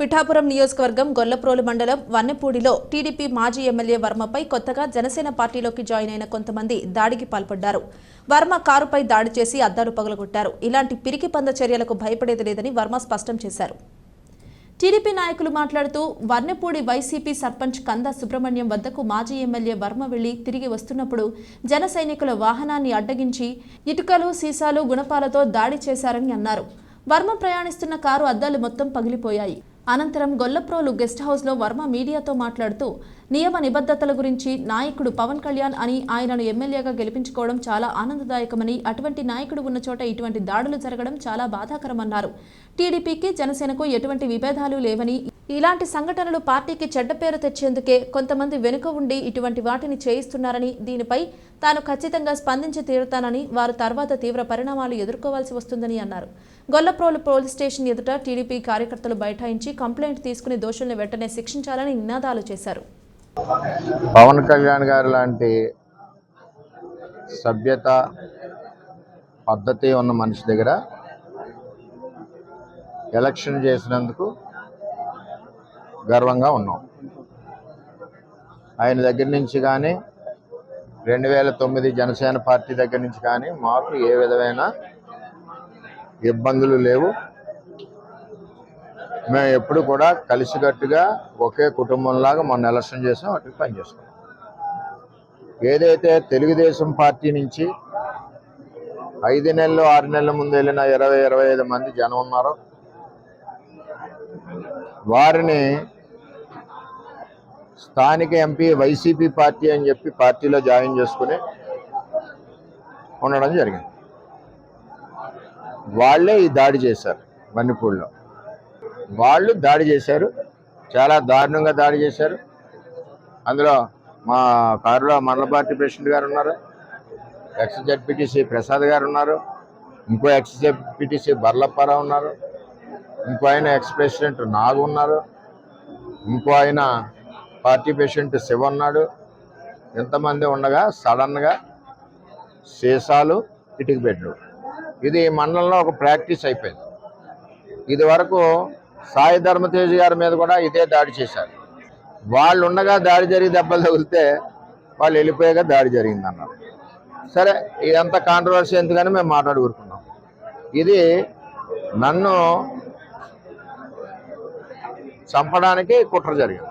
పిఠాపురం నియోజకవర్గం గొల్లప్రోలు మండలం వన్నెపూడిలో టీడీపీ మాజీ ఎమ్మెల్యే వర్మపై కొత్తగా జనసేన పార్టీలోకి జాయిన్ అయిన కొంతమంది దాడికి పాల్పడ్డారు. వర్మ కారుపై దాడి చేసి అద్దాలు పగలగొట్టారు. ఇలాంటి పిరికి పంద చర్యలకు భయపడేది లేదని వర్మ స్పష్టం చేశారు. టీడీపీ నాయకులు మాట్లాడుతూ వర్ణపూడి వైసీపీ సర్పంచ్ కంద సుబ్రహ్మణ్యం వద్దకు మాజీ ఎమ్మెల్యే వర్మ వెళ్ళి తిరిగి వస్తున్నప్పుడు జన సైనికుల వాహనాన్ని అడ్డగించి ఇటుకలు సీసాలు గుణపాలతో దాడి చేశారని అన్నారు. వర్మ ప్రయాణిస్తున్న కారు అద్దాలు మొత్తం పగిలిపోయాయి. అనంతరం గొల్లప్రోలు గెస్ట్ హౌస్లో వర్మ మీడియాతో మాట్లాడుతూ నియమ నిబద్ధతల గురించి నాయకుడు పవన్ కళ్యాణ్ అని ఆయనను ఎమ్మెల్యేగా గెలిపించుకోవడం చాలా ఆనందదాయకమని అటువంటి నాయకుడు ఉన్న చోట ఇటువంటి దాడులు జరగడం చాలా బాధాకరమన్నారు. టీడీపీకి జనసేనకు ఎటువంటి విభేదాలు లేవని ఇలాంటి సంఘటనలు పార్టీకి చెడ్డ పేరు తెచ్చేందుకే కొంతమంది వెనుక ఉండి ఇటువంటి వాటిని చేయిస్తున్నారని దీనిపై తాను ఖచ్చితంగా స్పందించి తీరుతానని వారు తర్వాత తీవ్ర పరిణామాలు ఎదుర్కోవాల్సి వస్తుందని అన్నారు. గొల్లప్రోలు పోలీస్ స్టేషన్ ఎదుట టీడీపీ కార్యకర్తలు బైఠాయించి కంప్లైంట్ తీసుకుని దోషుల్ని వెంటనే శిక్షించాలని నినాదాలు చేశారు. పవన్ కళ్యాణ్ గారు లాంటి సభ్యత పద్ధతి ఉన్న మనిషి దగ్గర ఎలక్షన్ చేసినందుకు గర్వంగా ఉన్నాం. ఆయన దగ్గర నుంచి కానీ రెండు వేల తొమ్మిది జనసేన పార్టీ దగ్గర నుంచి కానీ మాకు ఏ విధమైన ఇబ్బందులు లేవు. మేము ఎప్పుడు కూడా కలిసికట్టుగా ఒకే కుటుంబంలాగా మొన్న ఎలక్షన్ చేసాం అటు పనిచేస్తాం ఏదైతే తెలుగుదేశం పార్టీ నుంచి ఐదు నెలలు ఆరు నెలల ముందు వెళ్ళిన ఇరవై ఇరవై ఐదు మంది జనం ఉన్నారో వారిని స్థానిక ఎంపీ వైసీపీ పార్టీ అని చెప్పి పార్టీలో జాయిన్ చేసుకుని ఉండడం జరిగింది. వాళ్ళే ఈ దాడి చేశారు మణిపూర్లో. వాళ్ళు దాడి చేశారు. చాలా దారుణంగా దాడి చేశారు. అందులో మా కారులో మండల పార్టీ ప్రెసిడెంట్ గారు ఉన్నారు. ఎక్స్ జడ్పీటీసీ ప్రసాద్ గారు ఉన్నారు. ఇంకో ఎక్స్ జడ్పీటీసీ బర్లప్పారావు ఉన్నారు. ఇంకో ఆయన ఎక్స్ ప్రెసిడెంట్ నాగు ఉన్నారు. ఇంకో ఆయన పార్టీ పేషెంట్ శివ ఉన్నాడు. ఎంతమంది ఉండగా సడన్గా సీసాలు ఇటుక బెడ్లు ఇది మండలంలో ఒక ప్రాక్టీస్ అయిపోయింది. ఇది వరకు సాయి ధర్మతేజ్ గారి మీద కూడా ఇదే దాడి చేశారు. వాళ్ళు ఉండగా దాడి జరిగి దెబ్బలు తగిలితే వాళ్ళు వెళ్ళిపోయాక దాడి జరిగింది అన్నారు సరే ఇదంతా కాంట్రవర్సీ ఎందుకని మేము మాట్లాడుకుంటున్నాం. ఇది నన్ను చంపడానికి కుట్ర జరిగింది.